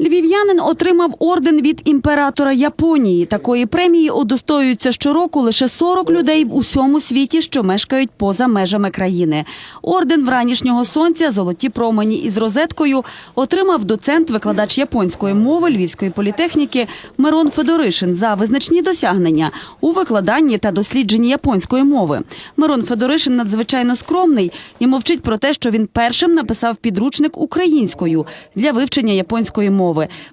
Львів'янин отримав орден від імператора Японії. Такої премії удостоюються щороку лише 40 людей в усьому світі, що мешкають поза межами країни. Орден вранішнього сонця «Золоті промені» із розеткою отримав доцент, викладач японської мови Львівської політехніки Мирон Федоришин за визначні досягнення у викладанні та дослідженні японської мови. Мирон Федоришин надзвичайно скромний і мовчить про те, що він першим написав підручник українською для вивчення японської мови.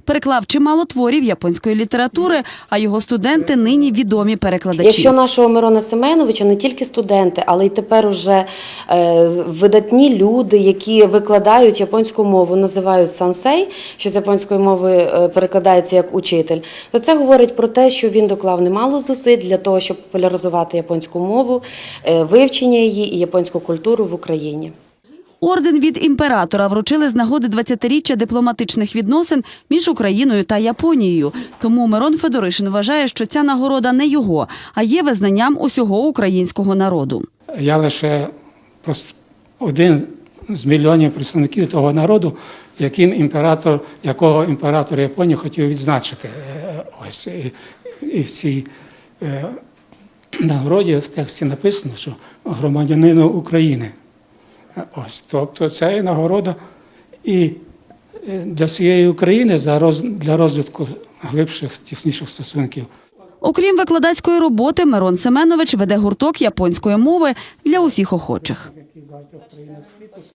Переклав чимало творів японської літератури, а його студенти нині відомі перекладачі. Якщо нашого Мирона Семеновича не тільки студенти, але й тепер уже е, видатні люди, які викладають японську мову, називають сансей, що з японської мови е, перекладається як учитель, то це говорить про те, що він доклав немало зусиль для того, щоб популяризувати японську мову, е, вивчення її і японську культуру в Україні. Орден від імператора вручили з нагоди 20-річчя дипломатичних відносин між Україною та Японією. Тому Мирон Федоришин вважає, що ця нагорода не його, а є визнанням усього українського народу. Я лише просто один з мільйонів представників того народу, яким імператор, якого імператор Японії хотів відзначити. Е, Ось і, в цій е, нагороді в тексті написано, що громадянину України. Ось, тобто це і нагорода і е, для всієї України за роз, для розвитку глибших, тісніших стосунків. Окрім викладацької роботи, Мирон Семенович веде гурток японської мови для усіх охочих.